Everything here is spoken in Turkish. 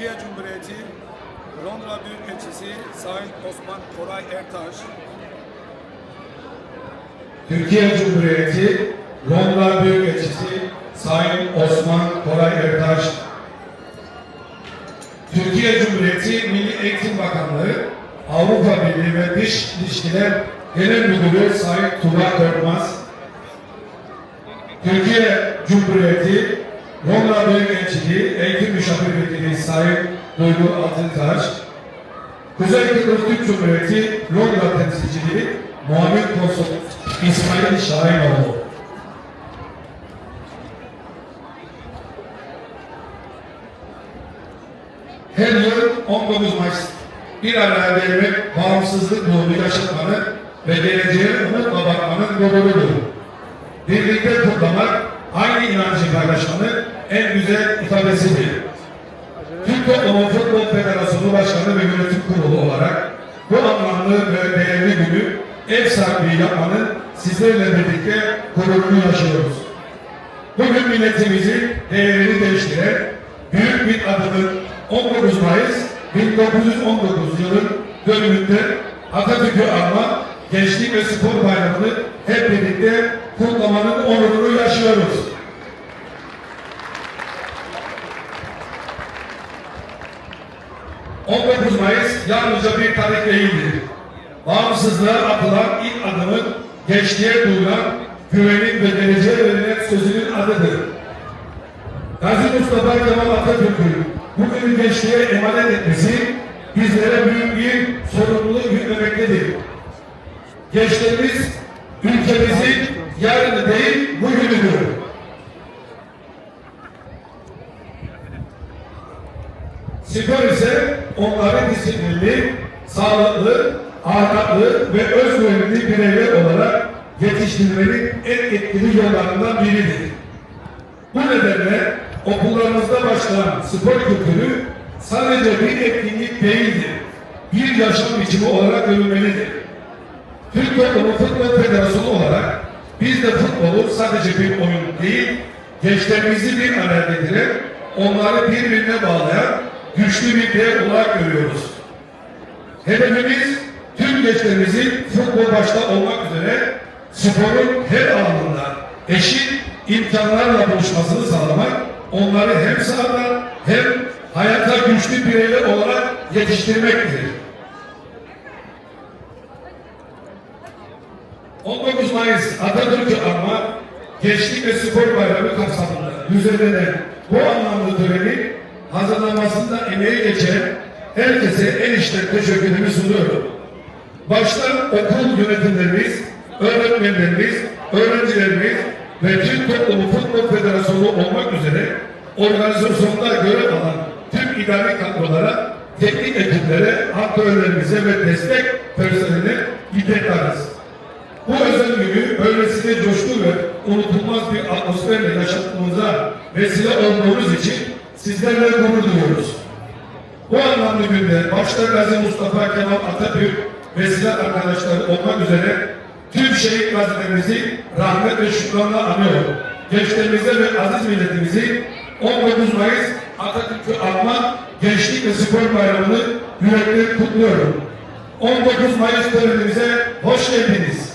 Türkiye Cumhuriyeti Londra Büyükelçisi Sayın Osman Koray Ertaş, Türkiye Cumhuriyeti Londra Büyükelçisi Sayın Osman Koray Ertaş, Türkiye Cumhuriyeti Milli Eğitim Bakanlığı Avrupa Birliği ve Dış İlişkiler Genel Müdürü Sayın Tuba Korkmaz, Türkiye Cumhuriyeti Londra Büyükelçiliği Eğitim Müşavirliği Sayın Duygu Altıntaş, Kuzey Kıbrıs Türk Cumhuriyeti Londra Temsilciliği Muhammed Konsul İsmail Şahinoğlu. Her yıl 19 Mayıs bir araya gelmek bağımsızlık ruhunu yaşatmanın ve geleceğe umutla bakmanın gururidir. Birlikte kutlamak aynı inancı paylaşmanın en güzel ifadesidir. Türk Toplumu Futbol Federasyonu Başkanı ve Yönetim Kurulu olarak bu anlamlı ve değerli günü ev sahipliği yapmanın sizlerle birlikte gururunu yaşıyoruz. Bugün milletimizi değerini değiştiren büyük bir adımın 19 Mayıs 1919 yılın dönümünde Atatürk'ü anma Gençlik ve Spor Bayramı'nı hep birlikte kutlamanın onurunu yaşıyoruz. 19 Mayıs yalnızca bir tarih değildir. Bağımsızlığa atılan ilk adımın gençliğe duyulan güvenin ve geleceğe verilen sözünün adıdır. Gazi Mustafa Kemal Atatürk'ün bugünü gençliğe emanet etmesi bizlere büyük bir sorumluluk yüklemektedir. Gençlerimiz ülkemizin yarını değil bugünüdür. Spor ise onları disiplinli, sağlıklı, ahlaklı ve özgüvenli bireyler olarak yetiştirmenin en etkili yollarından biridir. Bu nedenle okullarımızda başlayan spor kültürü sadece bir etkinlik değildir. Bir yaşam biçimi olarak görülmelidir. Türk Toplumu Futbol Federasyonu olarak biz de futbolu sadece bir oyun değil, gençlerimizi bir araya getiren, onları birbirine bağlayan güçlü bir birey olarak görüyoruz. Hedefimiz tüm gençlerimizin futbol başta olmak üzere sporun her alanında eşit imkanlarla buluşmasını sağlamak, onları hem sahada hem hayata güçlü bireyler olarak yetiştirmektir. 19 Mayıs Atatürk'ü anma Gençlik ve Spor Bayramı kapsamında düzenlenen bu anlamlı töreni hazırlanmasında emeği geçen herkese en içten teşekkürümü sunuyorum. Başta okul yönetimlerimiz, öğretmenlerimiz, öğrencilerimiz ve Türk Toplumu Futbol Federasyonu olmak üzere organizasyonda görev alan tüm idari kadrolara, teknik ekiplere, antrenörlerimize ve destek personeline minnettarız. Bu özel günü böylesine coşku ve unutulmaz bir atmosferle yaşatmamıza vesile olduğunuz için sizlerle gurur duyuyoruz. Bu anlamlı günde başta Gazi Mustafa Kemal Atatürk ve silah arkadaşları olmak üzere tüm şehit gazilerimizi rahmet ve şükranla anıyor. Gençlerimize ve aziz milletimizi 19 Mayıs Atatürk'ü anma Gençlik ve Spor Bayramı'nı yürekli kutluyorum. 19 Mayıs törenimize hoş geldiniz.